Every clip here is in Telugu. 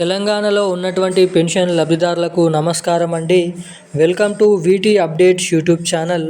తెలంగాణలో ఉన్నటువంటి పెన్షన్ లబ్ధిదారులకు నమస్కారం అండి. Welcome to VT updates YouTube channel.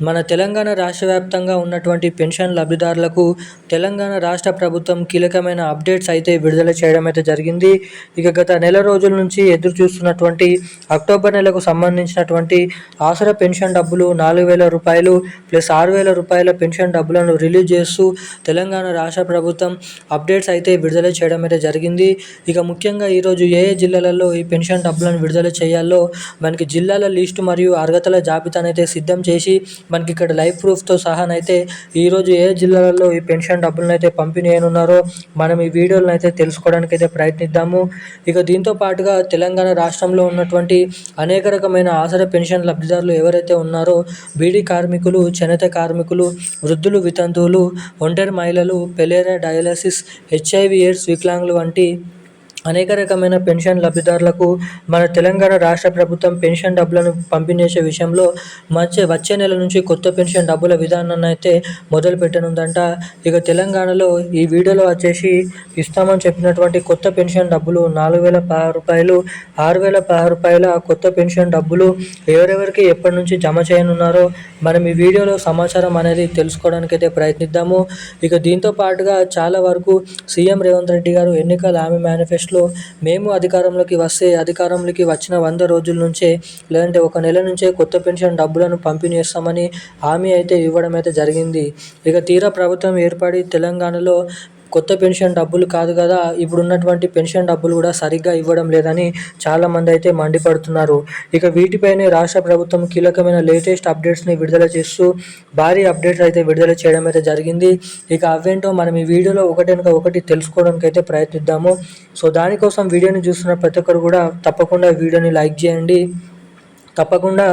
మన తెలంగాణ రాష్ట్ర వ్యాప్తంగా ఉన్నటువంటి పెన్షన్ లబ్ధిదారులకు తెలంగాణ రాష్ట్ర ప్రభుత్వం కీలకమైన అప్డేట్స్ అయితే విడుదల చేయడం అయితే జరిగింది. ఇక గత నెల రోజుల నుంచి ఎదురు చూస్తున్నటువంటి అక్టోబర్ నెలకు సంబంధించినటువంటి ఆసరా పెన్షన్ డబ్బులు నాలుగు వేల రూపాయలు ప్లస్ ఆరు వేల రూపాయల పెన్షన్ డబ్బులను రిలీజ్ చేస్తూ తెలంగాణ రాష్ట్ర ప్రభుత్వం అప్డేట్స్ అయితే విడుదల చేయడం అయితే జరిగింది. ఇక ముఖ్యంగా ఈరోజు ఏ ఏ జిల్లాలలో ఈ పెన్షన్ డబ్బులను విడుదల చేయాలో మనకి జిల్లాల లిస్టు మరియు అర్హతల జాబితానైతే సిద్ధం చేసి మనకి ఇక్కడ లైవ్ ప్రూఫ్తో సహానైతే ఈరోజు ఏ జిల్లాలలో ఈ పెన్షన్ డబ్బులను అయితే పంపిణీ అయినున్నారో మనం ఈ వీడియోలను అయితే తెలుసుకోవడానికి అయితే ప్రయత్నిద్దాము. ఇక దీంతో పాటుగా తెలంగాణ రాష్ట్రంలో ఉన్నటువంటి అనేక రకమైన ఆసర పెన్షన్ లబ్ధిదారులు ఎవరైతే ఉన్నారో బీడీ కార్మికులు చేనేత కార్మికులు వృద్ధులు వితంతువులు ఒంటరి మహిళలు పెలేరా డయాలసిస్ హెచ్ఐవి ఎయిడ్స్ వికలాంగులు వంటి అనేక రకమైన పెన్షన్ లబ్ధిదారులకు మన తెలంగాణ రాష్ట్ర ప్రభుత్వం పెన్షన్ డబ్బులను పంపిణీ చేసే విషయంలో వచ్చే వచ్చే నెల నుంచి కొత్త పెన్షన్ డబ్బుల విధానాన్ని అయితే మొదలు పెట్టనుందంట. ఇక తెలంగాణలో ఈ వీడియోలో వచ్చేసి ఇస్తామని చెప్పినటువంటి కొత్త పెన్షన్ డబ్బులు నాలుగు వేల పదహారు రూపాయలు ఆరు వేల పదహారు రూపాయల కొత్త పెన్షన్ డబ్బులు ఎవరెవరికి ఎప్పటి నుంచి జమ చేయనున్నారో మనం ఈ వీడియోలో సమాచారం అనేది తెలుసుకోవడానికి అయితే ప్రయత్నిద్దాము. ఇక దీంతో పాటుగా చాలా వరకు సీఎం రేవంత్ రెడ్డి గారు ఎన్నికల ఆమె మేనిఫెస్టో లో మేము అధికారంలోకి వస్తే అధికారంలోకి వచ్చిన వంద రోజుల నుంచే లేదంటే ఒక నెల నుంచే కొత్త పెన్షన్ డబ్బులను పంపిణీ చేస్తామని హామీ అయితే ఇవ్వడం అయితే జరిగింది. ఇక తీరా ప్రభుత్వం ఏర్పడి తెలంగాణలో కొత్త పెన్షన్ డబ్బులు కాదు కదా ఇప్పుడు ఉన్నటువంటి పెన్షన్ డబ్బులు కూడా సరిగ్గా ఇవ్వడం లేదని చాలామంది అయితే మండిపడుతున్నారు. ఇక వీటిపైనే రాష్ట్ర ప్రభుత్వం కీలకమైన లేటెస్ట్ అప్డేట్స్ని విడుదల చేస్తూ భారీ అప్డేట్స్ అయితే విడుదల చేయడం అయితే జరిగింది. ఇక అవేంటో మనం ఈ వీడియోలో ఒకటెనక ఒకటి తెలుసుకోవడానికి అయితే ప్రయత్నిద్దాము. సో దానికోసం వీడియోని చూస్తున్న ప్రతి ఒక్కరు కూడా తప్పకుండా వీడియోని లైక్ చేయండి. తప్పకుండా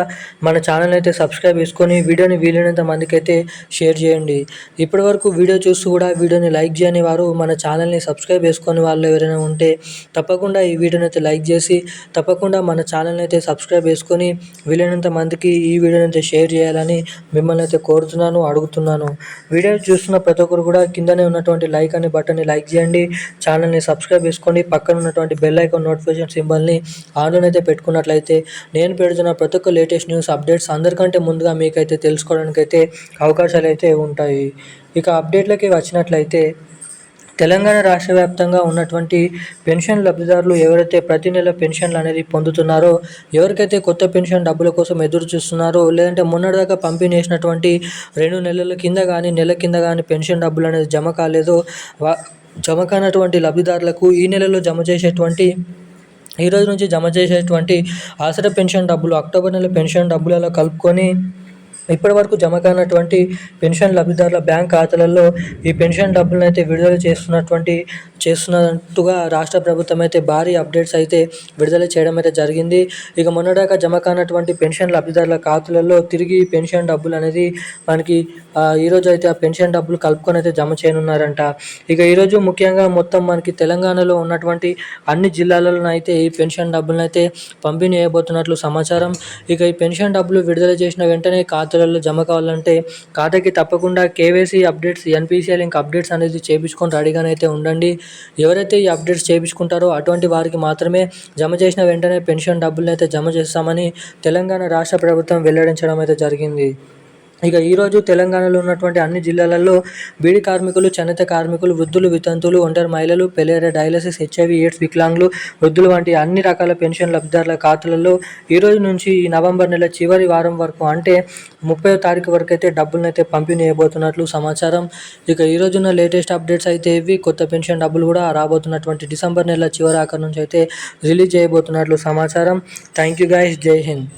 మన ఛానల్ అయితే సబ్స్క్రైబ్ చేసుకొని వీడియోని వీలైనంత మందికి అయితే షేర్ చేయండి. ఇప్పటివరకు వీడియో చూస్తూ కూడా వీడియోని లైక్ చేయని వారు మన ఛానల్ని సబ్స్క్రైబ్ చేసుకొని వాళ్ళు ఎవరైనా ఉంటే తప్పకుండా ఈ వీడియోని అయితే లైక్ చేసి తప్పకుండా మన ఛానల్ని అయితే సబ్స్క్రైబ్ చేసుకొని వీలైనంత మందికి ఈ వీడియోని అయితే షేర్ చేయాలని మిమ్మల్ని అయితే కోరుతున్నాను అడుగుతున్నాను. వీడియో చూస్తున్న ప్రతి ఒక్కరు కూడా కిందనే ఉన్నటువంటి లైక్ అనే బటన్ని లైక్ చేయండి. ఛానల్ని సబ్స్క్రైబ్ చేసుకోండి పక్కన ఉన్నటువంటి బెల్ ఐకాన్ నోటిఫికేషన్ సింబల్ని ఆన్లోనైతే పెట్టుకున్నట్లయితే నేను పెడుతున్న ప్రతి ఒక్క లేటెస్ట్ న్యూస్ అప్డేట్స్ అందరికంటే ముందుగా మీకైతే తెలుసుకోవడానికి అయితే అవకాశాలు అయితే ఉంటాయి. ఇక అప్డేట్లకి వచ్చినట్లయితే తెలంగాణ రాష్ట్ర వ్యాప్తంగా ఉన్నటువంటి పెన్షన్ లబ్ధిదారులు ఎవరైతే ప్రతి నెల పెన్షన్లు అనేది పొందుతున్నారో ఎవరికైతే కొత్త పెన్షన్ డబ్బుల కోసం ఎదురు చూస్తున్నారో లేదంటే మొన్నటిదాకా పంపిణీ చేసినటువంటి రెండు నెలల కింద కానీ నెల కింద కానీ పెన్షన్ డబ్బులు అనేది జమ కాలేదో జమ కానటువంటి లబ్ధిదారులకు ఈ నెలలో జమ చేసేటువంటి ఈ రోజు నుంచి జమ చేసేటువంటి ఆసరా పెన్షన్ డబ్బులు అక్టోబర్ నెల పెన్షన్ డబ్బులలో కలుపుకొని ఇప్పటివరకు జమ కానటువంటి పెన్షన్ లబ్ధిదారుల బ్యాంక్ ఖాతాలలో ఈ పెన్షన్ డబ్బులను అయితే విడుదల చేస్తున్నటువంటి చేస్తున్నట్టుగా రాష్ట్ర ప్రభుత్వం అయితే భారీ అప్డేట్స్ అయితే విడుదల చేయడం అయితే జరిగింది. ఇక మొన్నదాకా జమ కానటువంటి పెన్షన్ లబ్ధిదారుల ఖాతాలలో తిరిగి పెన్షన్ డబ్బులు అనేది మనకి ఈరోజు అయితే ఆ పెన్షన్ డబ్బులు కలుపుకొని అయితే జమ చేయనున్నారంట. ఇక ఈరోజు ముఖ్యంగా మొత్తం మనకి తెలంగాణలో ఉన్నటువంటి అన్ని జిల్లాలలో అయితే ఈ పెన్షన్ డబ్బులను అయితే పంపిణీ చేయబోతున్నట్లు సమాచారం. ఇక ఈ పెన్షన్ డబ్బులు విడుదల చేసిన వెంటనే ఖాతా ఖాతాలలో జమ కావాలంటే ఖాతాకి తప్పకుండా KYC updates NPCI link updates అనేది చేయించుకొని రెడీగానైతే ఉండండి. ఎవరైతే ఈ అప్డేట్స్ చేయించుకుంటారో అటువంటి వారికి మాత్రమే జమ చేసిన వెంటనే పెన్షన్ డబ్బులను అయితే జమ చేస్తామని తెలంగాణ రాష్ట్ర ప్రభుత్వం వెల్లడించడం అయితే జరిగింది. ఇక ఈరోజు తెలంగాణలో ఉన్నటువంటి అన్ని జిల్లాలలో బీడీ కార్మికులు చేనేత కార్మికులు వృద్ధులు వితంతులు ఒంటరి మహిళలు పెలేరియా డయాలసిస్ హెచ్ఐవి ఎయిడ్స్ వికలాంగులు వృద్ధులు వంటి అన్ని రకాల పెన్షన్ లబ్ధిదారుల ఖాతాలలో ఈ రోజు నుంచి ఈ నవంబర్ నెల చివరి వారం వరకు అంటే ముప్పై తారీఖు వరకు అయితే డబ్బులను అయితే పంపిణీ చేయబోతున్నట్లు సమాచారం. ఇక ఈ రోజున్న లేటెస్ట్ అప్డేట్స్ అయితే ఇవి. కొత్త పెన్షన్ డబ్బులు కూడా రాబోతున్నటువంటి డిసెంబర్ నెల చివరి ఆఖరి నుంచి అయితే రిలీజ్ చేయబోతున్నట్లు సమాచారం. థ్యాంక్ యూ గైస్ జై హింద్.